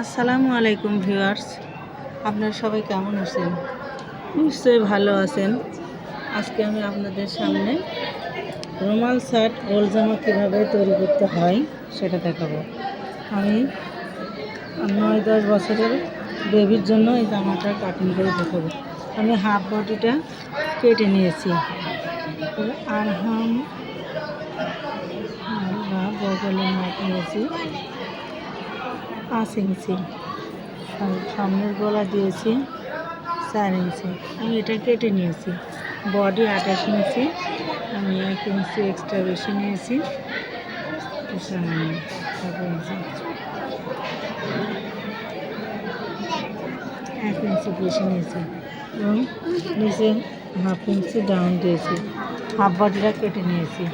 আসসালামু আলাইকুম ভিউয়ার্স। আপনারা সবাই কেমন আছেন? নিশ্চয়ই ভালো আছেন। আজকে আমি আপনাদের সামনে রুমাল শার্ট গোল জামা কীভাবে তৈরি করতে হয় সেটা দেখাবো। আমি নয় দশ বছরের বেবির জন্য এই জামাটা কাটিং করে দেখাবো। আমি হাফ বডিটা কেটে নিয়েছি। আর হাম বগলের মাপ নিয়েছি। পাঁচ ইঞ্চি সামনের গলা দিয়েছি, চার ইঞ্চি। আমি এটা কেটে নিয়েছি। বডি আঠাশ ইঞ্চি, আমি এক ইঞ্চি এক্সট্রা বেশি নিয়েছি। এক ইঞ্চি। বেশি নিয়েছি। এবং নিচে হাফ ইঞ্চি ডাউন দিয়েছি। হাফ বডিটা কেটে নিয়েছি।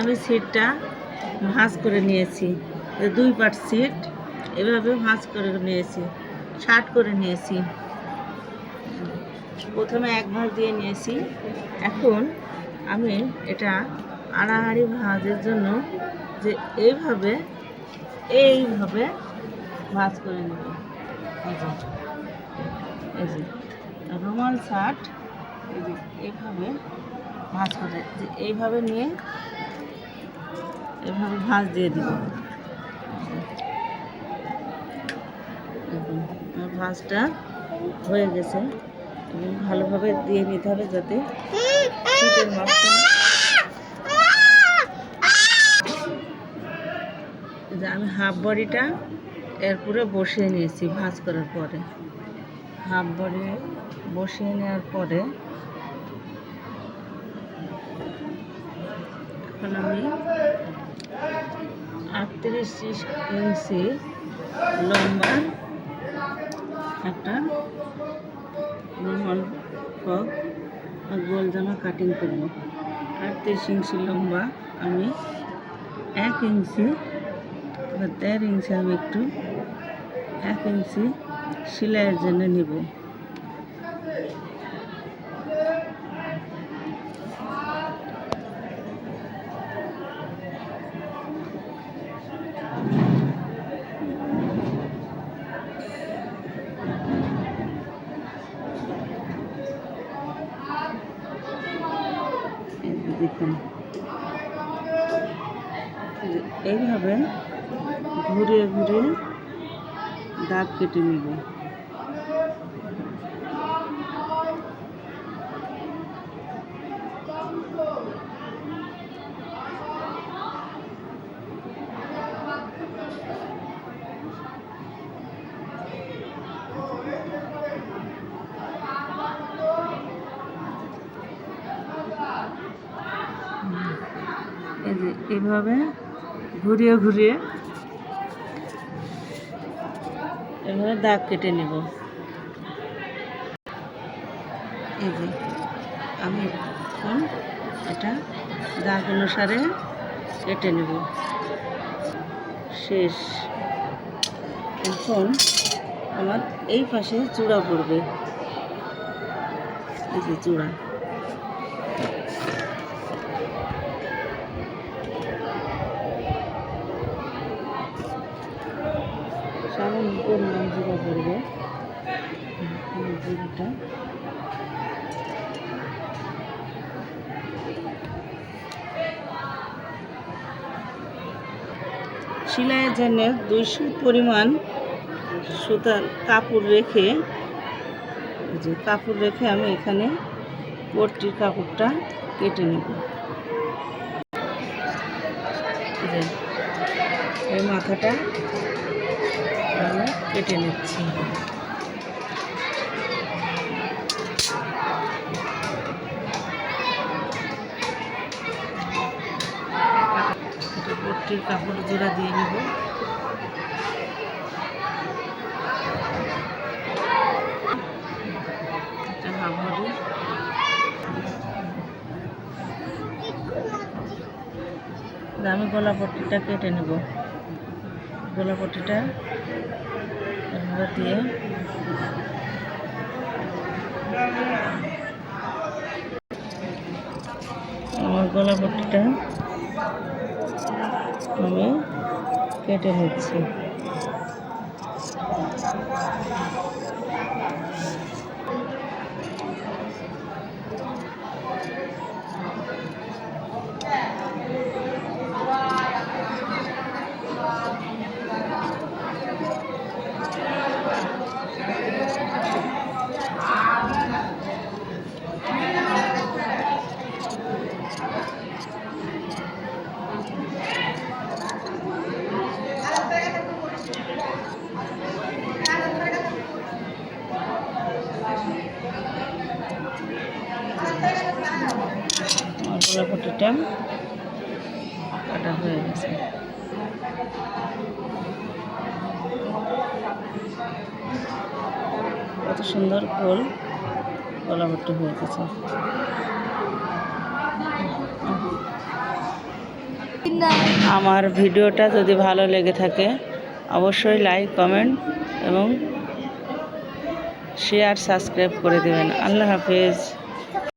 আমি সিটটা ভাঁজ করে নিয়েছি। দুই পাট সিট এভাবে ভাঁজ করে নিয়েছি শার্ট করে নিয়েছি। প্রথমে এক ভাঁজ দিয়ে নিয়েছি। এখন আমি এটা আড়াআড়ি ভাঁজের জন্য যে এইভাবে এইভাবে ভাঁজ করে নেব। এই যে রুমাল শার্ট এই যে এইভাবে ভাঁজ করে, যে এইভাবে নিয়ে এভাবে ভাঁজ দিয়ে দিব। ভাঁজটা হয়ে গেছে। ভালোভাবে দিয়ে নিতে হবে যাতে আমি হাফ বডিটা এরপরে বসিয়ে নিয়েছি ভাঁজ করার পরে। হাফ বডি বসিয়ে নেওয়ার পরে এখন আমি আটত্রিশ ইঞ্চি লম্বা একটা রুমাল ফ্রক আর গোল জামা কাটিং করব। আটত্রিশ ইঞ্চি লম্বা আমি এক ইঞ্চি বা দেড় ইঞ্চি আমি একটু এক ইঞ্চি সেলাইয়ের জন্য নিব। এইভাবে ঘুরে ঘুরে দাগ কেটে নিব। এই যে এইভাবে ঘুরিয়ে ঘুরিয়ে এভাবে দাগ কেটে নেব। এই যে আমি এখন এটা দাগ অনুসারে কেটে নেব। শেষ। এখন আমার এই পাশে চূড়া পড়বে। এই যে চূড়া। পরিমাণ জিরা পড়বে জিরাটা। সেলাইয়ের জন্য দুইশো পরিমাণ সুতার কাপড় রেখে যে কাপড় রেখে আমি এখানে পট্টির কাপড়টা কেটে নেব। এই মাথাটা আমরা কেটে নিচ্ছি। কাপড় জোড়া দিয়ে নেব এটা হাফ বডি আমি গলা পট্টিটা কেটে নেব। গোলাপটিটা দিয়ে। আমার গোলাপটিটা আমি কেটে নিচ্ছি আমার গোলাপটিটা কাটা হয়ে গেছে। কত সুন্দর গোল গোলাপটি হয়ে গেছে। আমার ভিডিওটা যদি ভালো লেগে থাকে, অবশ্যই লাইক কমেন্ট এবং শেয়ার সাবস্ক্রাইব করে দেবেন। আল্লাহ হাফেজ।